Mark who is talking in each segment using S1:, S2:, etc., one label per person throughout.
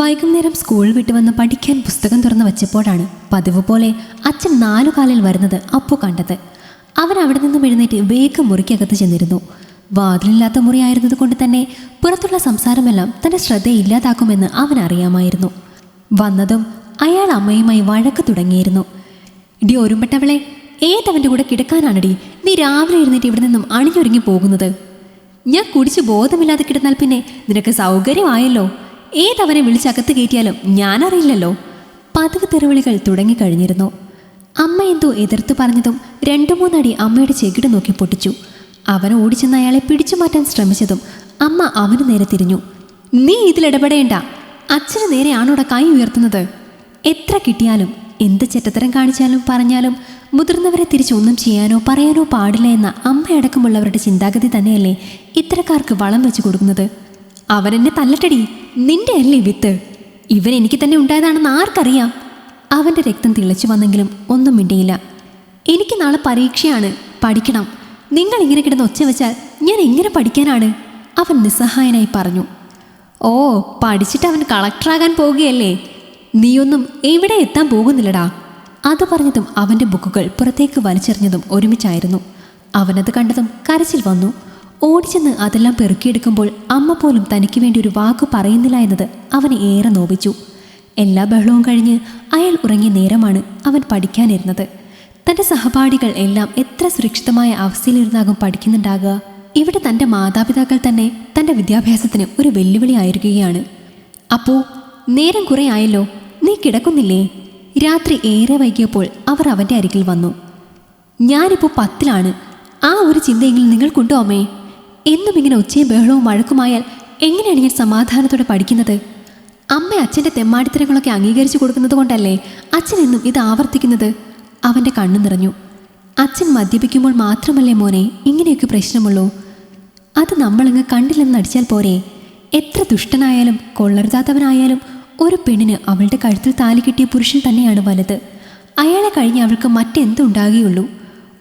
S1: വൈകുന്നേരം സ്കൂൾ വിട്ടു വന്ന് പഠിക്കാൻ പുസ്തകം തുറന്നു വച്ചപ്പോഴാണ് പതിവ് പോലെ അച്ഛൻ നാലു കാലിൽ വരുന്നത് അപ്പു കണ്ടത്. അവൻ അവിടെ നിന്നും എഴുന്നേറ്റ് വേഗം മുറിക്കകത്ത് ചെന്നിരുന്നു. വാതിലില്ലാത്ത മുറിയായിരുന്നത് കൊണ്ട് തന്നെ പുറത്തുള്ള സംസാരമെല്ലാം തന്റെ ശ്രദ്ധയില്ലാതാക്കുമെന്ന് അവൻ അറിയാമായിരുന്നു. വന്നതും അയാൾ അമ്മയുമായി വഴക്ക് തുടങ്ങിയിരുന്നു. ഇടി ഒരുമ്പെട്ടവളെ ഏതവന്റെ കൂടെ കിടക്കാനാണടി? നീ രാവിലെ എഴുന്നേറ്റ് ഇവിടെ നിന്നും അണിഞ്ഞൊരുങ്ങി പോകുന്നത്. ഞാൻ കുടിച്ച് ബോധമില്ലാതെ കിടന്നാൽ പിന്നെ നിനക്ക് സൗകര്യമായല്ലോ. ഏതവനെ വിളിച്ചകത്ത് കയറ്റിയാലും ഞാനറിയില്ലല്ലോ. പതിവ് തെരുവിളികൾ തുടങ്ങിക്കഴിഞ്ഞിരുന്നു അമ്മ എന്തോ എതിർത്ത് പറഞ്ഞതും രണ്ടു മൂന്നടി അമ്മയുടെ ചെകിട് നോക്കി പൊട്ടിച്ചു. അവൻ ഓടിച്ചെന്ന് അയാളെ പിടിച്ചു മാറ്റാൻ ശ്രമിച്ചതും അമ്മ അവന് നേരെ തിരിഞ്ഞു. നീ ഇതിലിടപെടേണ്ട അച്ഛന് നേരെയാണോടെ കൈ ഉയർത്തുന്നത്? എത്ര കിട്ടിയാലും എന്ത് ചെറ്റത്തരം കാണിച്ചാലും പറഞ്ഞാലും മുതിർന്നവരെ തിരിച്ചൊന്നും ചെയ്യാനോ പറയാനോ പാടില്ല എന്ന അമ്മയടക്കമുള്ളവരുടെ ചിന്താഗതി തന്നെയല്ലേ ഇത്തരക്കാർക്ക് വളം വെച്ചു കൊടുക്കുന്നത്? അവനെന്നെ തല്ലട്ടടി. നിന്റെ അല്ലേ വിത്ത്? ഇവൻ എനിക്ക് തന്നെ ഉണ്ടായതാണെന്ന് ആർക്കറിയാം? അവന്റെ രക്തം തിളച്ചു വന്നെങ്കിലും ഒന്നും മിണ്ടിയില്ല. എനിക്ക് നാളെ പരീക്ഷയാണ്. പഠിക്കണം. നിങ്ങൾ ഇങ്ങനെ കിടന്ന് ഒച്ച വെച്ചാൽ ഞാൻ എങ്ങനെ പഠിക്കാനാണ്? അവൻ നിസ്സഹായനായി പറഞ്ഞു. ഓ പഠിച്ചിട്ട് അവൻ കളക്ടറാകാൻ പോവുകയല്ലേ? നീയൊന്നും എവിടെ എത്താൻ പോകുന്നില്ലടാ. അത് പറഞ്ഞതും അവന്റെ ബുക്കുകൾ പുറത്തേക്ക് വലിച്ചെറിഞ്ഞതും ഒരുമിച്ചായിരുന്നു. അവനത് കണ്ടതും കരച്ചിൽ വന്നു. ഓടിച്ചെന്ന് അതെല്ലാം പെറുക്കിയെടുക്കുമ്പോൾ അമ്മ പോലും തനിക്ക് വേണ്ടി ഒരു വാക്ക് പറയുന്നില്ല എന്നത് അവനെ ഏറെ നോവിച്ചു. എല്ലാ ബഹളവും കഴിഞ്ഞ് അയാൾ ഉറങ്ങിയ നേരമാണ് അവൻ പഠിക്കാനിരുന്നത്. തന്റെ സഹപാഠികൾ എല്ലാം എത്ര സുരക്ഷിതമായ അവസ്ഥയിലിരുന്നാകും പഠിക്കുന്നുണ്ടാകുക? ഇവിടെ തന്റെ മാതാപിതാക്കൾ തന്നെ തന്റെ വിദ്യാഭ്യാസത്തിന് ഒരു വെല്ലുവിളി ആയിരിക്കുകയാണ്. അപ്പോ നേരം കുറെ ആയല്ലോ? നീ കിടക്കുന്നില്ലേ? രാത്രി ഏറെ വൈകിയപ്പോൾ അവർ അവന്റെ അരികിൽ വന്നു. ഞാനിപ്പോൾ പത്തിലാണ്. ആ ഒരു ചിന്തയെങ്കിലും നിങ്ങൾക്കുണ്ടോ അമ്മേ? എന്നും ഇങ്ങനെ ഒച്ചയും ബഹളവും വഴക്കുമായാൽ എങ്ങനെയാണ് ഞാൻ സമാധാനത്തോടെ പഠിക്കുന്നത്? അമ്മ അച്ഛന്റെ തെമ്മാടിത്തരങ്ങളൊക്കെ അംഗീകരിച്ചു കൊടുക്കുന്നത് കൊണ്ടല്ലേ അച്ഛൻ എന്നും ഇത് ആവർത്തിക്കുന്നത്? അവന്റെ കണ്ണു നിറഞ്ഞു. അച്ഛൻ മദ്യപിക്കുമ്പോൾ മാത്രമല്ലേ മോനെ ഇങ്ങനെയൊക്കെ പ്രശ്നമുള്ളൂ. അത് നമ്മളങ്ങ് കണ്ടില്ലെന്ന് നടിച്ചാൽ പോരെ. എത്ര ദുഷ്ടനായാലും കൊള്ളരുതാത്തവനായാലും ഒരു പെണ്ണിന് അവളുടെ കഴുത്തിൽ താലി കിട്ടിയ പുരുഷൻ തന്നെയാണ് വലുത്. അയാളെ കഴിഞ്ഞ് അവൾക്ക് മറ്റെന്തുണ്ടാകുകയുള്ളൂ?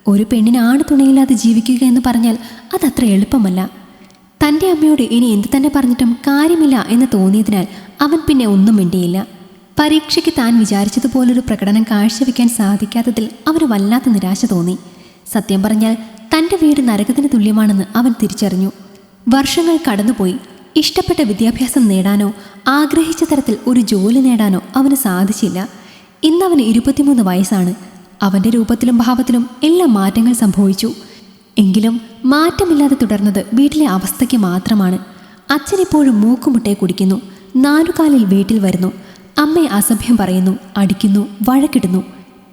S1: ഒരു പെണ്ണിന് ആണ് തുണയില്ലാതെ ജീവിക്കുക എന്ന് പറഞ്ഞാൽ അതത്ര എളുപ്പമല്ല. തന്റെ അമ്മയോട് ഇനി എന്ത് തന്നെ പറഞ്ഞിട്ടും കാര്യമില്ല എന്ന് തോന്നിയതിനാൽ അവൻ പിന്നെ ഒന്നും മിണ്ടിയില്ല. പരീക്ഷയ്ക്ക് താൻ വിചാരിച്ചതുപോലൊരു പ്രകടനം കാഴ്ചവെക്കാൻ സാധിക്കാത്തതിൽ അവന് വല്ലാത്ത നിരാശ തോന്നി. സത്യം പറഞ്ഞാൽ തന്റെ വീട് നരകത്തിന് തുല്യമാണെന്ന് അവൻ തിരിച്ചറിഞ്ഞു. വർഷങ്ങൾ കടന്നുപോയി. ഇഷ്ടപ്പെട്ട വിദ്യാഭ്യാസം നേടാനോ ആഗ്രഹിച്ച തരത്തിൽ ഒരു ജോലി നേടാനോ അവന് സാധിച്ചില്ല. ഇന്നവന് ഇരുപത്തിമൂന്ന് വയസ്സാണ്. അവന്റെ രൂപത്തിലും ഭാവത്തിലും എല്ലാം മാറ്റങ്ങൾ സംഭവിച്ചു. എങ്കിലും മാറ്റമില്ലാതെ തുടർന്നത് വീട്ടിലെ അവസ്ഥയ്ക്ക് മാത്രമാണ്. അച്ഛനിപ്പോഴും മൂക്കുമുട്ടെ കുടിക്കുന്നു. നാലുകാലിൽ വീട്ടിൽ വരുന്നു. അമ്മയെ അസഭ്യം പറയുന്നു അടിക്കുന്നു വഴക്കിടുന്നു.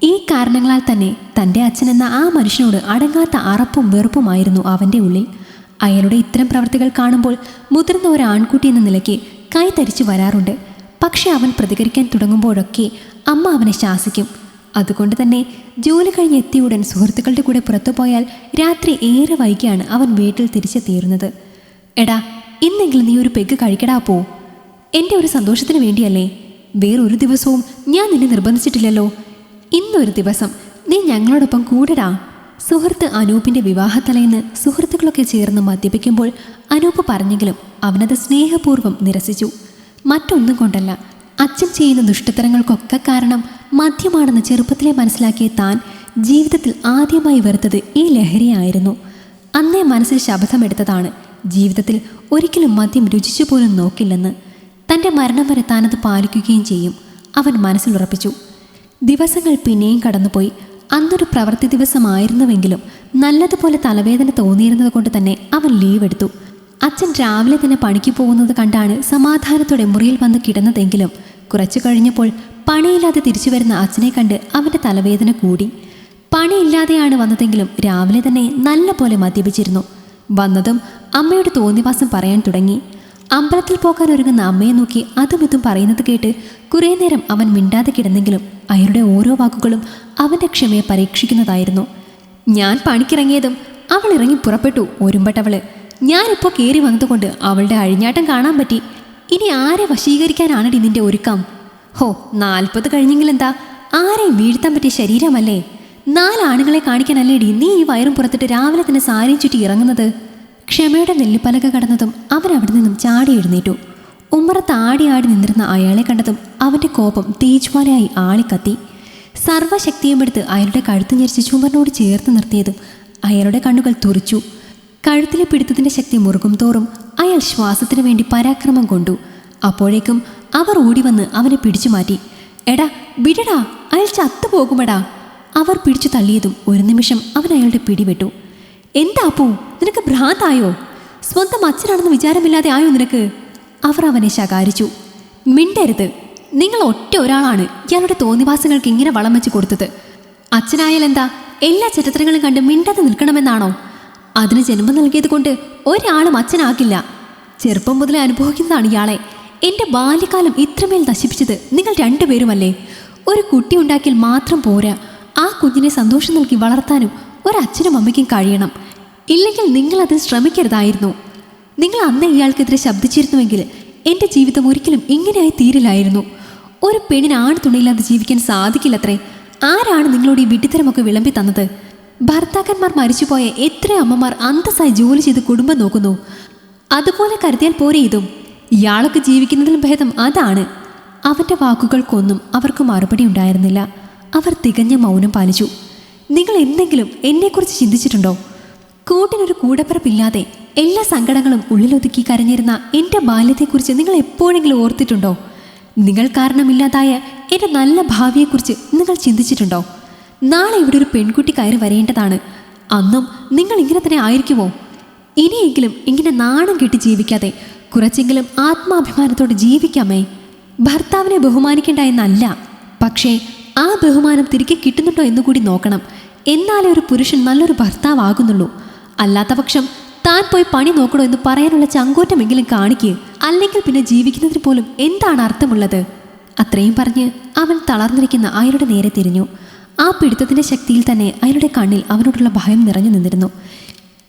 S1: ഈ കാരണങ്ങളാൽ തന്നെ തന്റെ അച്ഛൻ എന്ന ആ മനുഷ്യനോട് അടങ്ങാത്ത അറപ്പും വെറുപ്പുമായിരുന്നു അവന്റെ ഉള്ളിൽ. അയാളുടെ ഇത്തരം പ്രവർത്തികൾ കാണുമ്പോൾ മുതിർന്ന ഒരു ആൺകുട്ടി എന്ന നിലയ്ക്ക് കൈ തരിച്ചു വരാറുണ്ട്. പക്ഷേ അവൻ പ്രതികരിക്കാൻ തുടങ്ങുമ്പോഴൊക്കെ അമ്മ അവനെ ശാസിക്കും. അതുകൊണ്ട് തന്നെ ജോലി കഴിഞ്ഞ് എത്തിയ ഉടൻ സുഹൃത്തുക്കളുടെ കൂടെ പുറത്തു പോയാൽ രാത്രി ഏറെ വൈകിയാണ് അവൻ വീട്ടിൽ തിരിച്ചെത്തിയിരുന്നത് എടാ ഇന്നെങ്കിലും നീ ഒരു പെഗ് കഴിക്കടാ പോ. എന്റെ ഒരു സന്തോഷത്തിന് വേണ്ടിയല്ലേ? വേറൊരു ദിവസവും ഞാൻ നിന്നെ നിർബന്ധിച്ചിട്ടില്ലല്ലോ. ഇന്നൊരു ദിവസം നീ ഞങ്ങളോടൊപ്പം കൂടടാ. സുഹൃത്ത് അനൂപിന്റെ വിവാഹത്തലേന്ന് സുഹൃത്തുക്കളൊക്കെ ചേർന്ന് മദ്യപിക്കുമ്പോൾ അനൂപ് പറഞ്ഞെങ്കിലും അവനത് സ്നേഹപൂർവം നിരസിച്ചു. മറ്റൊന്നും കൊണ്ടല്ല അച്ഛൻ ചെയ്യുന്ന ദുഷ്ടത്തരങ്ങൾക്കൊക്കെ കാരണം മദ്യമാണെന്ന് ചെറുപ്പത്തിലെ മനസ്സിലാക്കിയ താൻ ജീവിതത്തിൽ ആദ്യമായി വെറുത്തത് ഈ ലഹരിയായിരുന്നു. അന്നേ മനസ്സിൽ ശപഥമെടുത്തതാണ് ജീവിതത്തിൽ ഒരിക്കലും മദ്യം രുചിച്ചു പോലും നോക്കില്ലെന്ന്. തന്റെ മരണം വരെ താനത് പാലിക്കുകയും ചെയ്യും. അവൻ മനസ്സിലുറപ്പിച്ചു ദിവസങ്ങൾ പിന്നെയും കടന്നുപോയി. അന്നൊരു പ്രവൃത്തി ദിവസമായിരുന്നുവെങ്കിലും നല്ലതുപോലെ തലവേദന തോന്നിയിരുന്നത് കൊണ്ട് തന്നെ അവൻ ലീവ് എടുത്തു. അച്ഛൻ രാവിലെ തന്നെ പണിക്ക് പോകുന്നത് കണ്ടാണ് സമാധാനത്തോടെ മുറിയിൽ വന്ന് കിടന്നതെങ്കിലും കുറച്ചു കഴിഞ്ഞപ്പോൾ പണിയില്ലാതെ തിരിച്ചു വരുന്ന അച്ഛനെ കണ്ട് അവന്റെ തലവേദന കൂടി. പണിയില്ലാതെയാണ് വന്നതെങ്കിലും രാവിലെ തന്നെ നല്ല പോലെ മദ്യപിച്ചിരുന്നു. വന്നതും അമ്മയുടെ തോന്നിവാസം പറയാൻ തുടങ്ങി. അമ്പലത്തിൽ പോകാൻ ഒരുങ്ങുന്ന അമ്മയെ നോക്കി അതും ഇതും പറയുന്നത് കേട്ട് കുറേ നേരം അവൻ മിണ്ടാതെ കിടന്നെങ്കിലും അയാളുടെ ഓരോ വാക്കുകളും അവന്റെ ക്ഷമയെ പരീക്ഷിക്കുന്നതായിരുന്നു. ഞാൻ പണിക്കിറങ്ങിയതും അവൾ ഇറങ്ങി പുറപ്പെട്ടു ഒരുമ്പട്ടവൾ ഞാനിപ്പോൾ കയറി വന്നതുകൊണ്ട് അവളുടെ അഴിഞ്ഞാട്ടം കാണാൻ പറ്റി. ഇനി ആരെ വശീകരിക്കാനാണടി നിന്റെ ഒരുക്കം? ഹോ നാൽപ്പത് കഴിഞ്ഞെങ്കിലെന്താ? ആരെയും വീഴ്ത്താൻ പറ്റിയ ശരീരമല്ലേ? നാലാണുങ്ങളെ കാണിക്കാനല്ലേടി നീ ഈ വയറും പുറത്തിട്ട് രാവിലെ തന്നെ സാരിയും ചുറ്റി ഇറങ്ങുന്നത്? ക്ഷമയുടെ നെല്ലിപ്പലക കടന്നതും അവൻ അവിടെ നിന്നും ചാടി എഴുന്നേറ്റു. ഉമ്മറത്ത് ആടി ആടി നിന്നിരുന്ന അയാളെ കണ്ടതും അവന്റെ കോപം തേജ്വാലയായി ആളിക്കത്തി. സർവശക്തിയും എടുത്ത് അയാളുടെ കഴുത്ത് ഞെരിച്ച് ചുമറിനോട് ചേർത്ത് നിർത്തിയതും അയാളുടെ കണ്ണുകൾ തുറിച്ചു. കഴുത്തിലെ പിടുത്തത്തിന്റെ ശക്തി മുറുകും തോറും അയാൾ ശ്വാസത്തിനു വേണ്ടി പരാക്രമം കൊണ്ടു. അപ്പോഴേക്കും അവർ ഓടി വന്ന് അവനെ പിടിച്ചു മാറ്റി. എടാ വിടടാ അയാൾ ചത്തുപോകുമെടാ അവർ പിടിച്ചു തള്ളിയതും ഒരു നിമിഷം അവൻ അയാളുടെ പിടിവിട്ടു എന്താ അപ്പു? നിനക്ക് ഭ്രാന്തായോ? സ്വന്തം അച്ഛനാണെന്ന് വിചാരമില്ലാതെ ആയോ നിനക്ക്? അവർ അവനെ ശകാരിച്ചു. മിണ്ടരുത്. നിങ്ങൾ ഒറ്റ ഒരാളാണ് ഇയാളുടെ തോന്നിവാസങ്ങൾക്ക് ഇങ്ങനെ വളം വെച്ച് കൊടുത്തത്. അച്ഛനായാലെന്താ എല്ലാ ചരിത്രങ്ങളും കണ്ട് മിണ്ടാതെ നിൽക്കണമെന്നാണോ? അതിന് ജന്മം നൽകിയത് കൊണ്ട് ഒരാളും അച്ഛനാകില്ല. ചെറുപ്പം മുതലേ അനുഭവിക്കുന്നതാണ് ഇയാളെ. എന്റെ ബാല്യകാലം ഇത്രമേൽ നശിപ്പിച്ചത് നിങ്ങൾ രണ്ടുപേരുമല്ലേ? ഒരു കുട്ടി ഉണ്ടാക്കിയാൽ മാത്രം പോരാ. ആ കുഞ്ഞിനെ സന്തോഷം നൽകി വളർത്താനും ഒരച്ഛനും അമ്മയ്ക്കും കഴിയണം. ഇല്ലെങ്കിൽ നിങ്ങൾ അത് ശ്രമിക്കരുതായിരുന്നു. നിങ്ങൾ അന്ന് ഇയാൾക്കെതിരെ ശബ്ദിച്ചിരുന്നുവെങ്കിൽ എന്റെ ജീവിതം ഒരിക്കലും ഇങ്ങനെയായി തീരില്ലായിരുന്നു. ഒരു പെണ്ണിന് ആൺ തുണിയില്ലാതെ ജീവിക്കാൻ സാധിക്കില്ലത്രേ. ആരാണ് നിങ്ങളോട് ഈ വിട്ടിത്തരമൊക്കെ വിളമ്പി തന്നത്? ഭർത്താക്കന്മാർ മരിച്ചുപോയ എത്ര അമ്മമാർ അന്തസ്സായി ജോലി ചെയ്ത് കുടുംബം നോക്കുന്നു. അതുപോലെ കരുതിയാൽ പോരെ ഇതും. ഇയാളൊക്കെ ജീവിക്കുന്നതിലും ഭേദം അതാണ്. അവന്റെ വാക്കുകൾക്കൊന്നും അവർക്ക് മറുപടി ഉണ്ടായിരുന്നില്ല. അവർ തികഞ്ഞ മൗനം പാലിച്ചു. നിങ്ങൾ എന്തെങ്കിലും എന്നെക്കുറിച്ച് ചിന്തിച്ചിട്ടുണ്ടോ? കൂട്ടിനൊരു കൂടപ്പിറപ്പില്ലാതെ എല്ലാ സങ്കടങ്ങളും ഉള്ളിലൊതുക്കി കരഞ്ഞിരുന്ന എന്റെ ബാല്യത്തെക്കുറിച്ച് നിങ്ങൾ എപ്പോഴെങ്കിലും ഓർത്തിട്ടുണ്ടോ? നിങ്ങൾ കാരണമില്ലാതായ എന്റെ നല്ല ഭാവിയെക്കുറിച്ച് നിങ്ങൾ ചിന്തിച്ചിട്ടുണ്ടോ? നാളെ ഇവിടെ ഒരു പെൺകുട്ടി കയറി വരേണ്ടതാണ്. അന്നും നിങ്ങൾ ഇങ്ങനെ തന്നെ ആയിരിക്കുമോ? ഇനിയെങ്കിലും ഇങ്ങനെ നാണം കെട്ടി ജീവിക്കാതെ കുറച്ചെങ്കിലും ആത്മാഭിമാനത്തോടെ ജീവിക്കാമേ. ഭർത്താവിനെ ബഹുമാനിക്കേണ്ട എന്നല്ല. പക്ഷേ ആ ബഹുമാനം തിരികെ കിട്ടുന്നുണ്ടോ എന്ന് കൂടി നോക്കണം. എന്നാലേ ഒരു പുരുഷൻ നല്ലൊരു ഭർത്താവാകുന്നുള്ളൂ. അല്ലാത്ത പക്ഷം താൻ പോയി പണി നോക്കണോ എന്ന് പറയാനുള്ള ചങ്കൂറ്റമെങ്കിലും കാണിക്കുക അല്ലെങ്കിൽ പിന്നെ ജീവിക്കുന്നതിന് പോലും എന്താണ് അർത്ഥമുള്ളത്? അത്രയും പറഞ്ഞ് അവൻ തളർന്നിരിക്കുന്ന അയാളുടെ നേരെ തിരിഞ്ഞു. ആ പിടുത്തത്തിന്റെ ശക്തിയിൽ തന്നെ അയാളുടെ കണ്ണിൽ അവനോടുള്ള ഭയം നിറഞ്ഞു നിന്നിരുന്നു.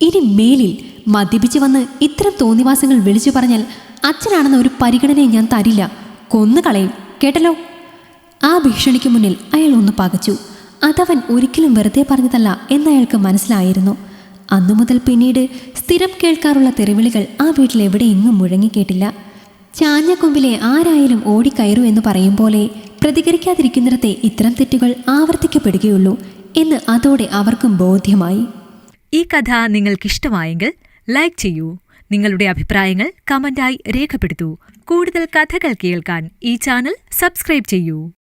S1: ഇനി മേലിൽ മദ്യപിച്ച് വന്ന് ഇത്തരം തോന്നിവാസങ്ങൾ വിളിച്ചു പറഞ്ഞാൽ അച്ഛനാണെന്ന ഒരു പരിഗണനയും ഞാൻ തരില്ല. കൊന്നു കൊന്നുകളയും കേട്ടല്ലോ? ആ ഭീഷണിക്ക് മുന്നിൽ അയാൾ ഒന്ന് പകച്ചു. അതവൻ ഒരിക്കലും വെറുതെ പറഞ്ഞതല്ല എന്നയാൾക്ക് മനസ്സിലായിരുന്നു. അന്നു മുതൽ പിന്നീട് സ്ഥിരം കേൾക്കാറുള്ള തെറിവിളികൾ ആ വീട്ടിൽ മുഴങ്ങിക്കേട്ടില്ല. ചാഞ്ഞ ചാഞ്ഞക്കൊമ്പിലെ ആരായാലും ഓടിക്കയറൂ എന്ന് പറയും പോലെ പ്രതികരിക്കാതിരിക്കുന്നിടത്തെ ഇത്തരം തെറ്റുകൾ ആവർത്തിക്കപ്പെടുകയുള്ളൂ എന്ന് അതോടെ അവർക്കും ബോധ്യമായി.
S2: ഈ കഥ നിങ്ങൾക്കിഷ്ടമായെങ്കിൽ ലൈക്ക് ചെയ്യൂ. നിങ്ങളുടെ അഭിപ്രായങ്ങൾ കമന്റായി രേഖപ്പെടുത്തൂ. കൂടുതൽ കഥകൾ കേൾക്കാൻ ഈ ചാനൽ സബ്സ്ക്രൈബ് ചെയ്യൂ.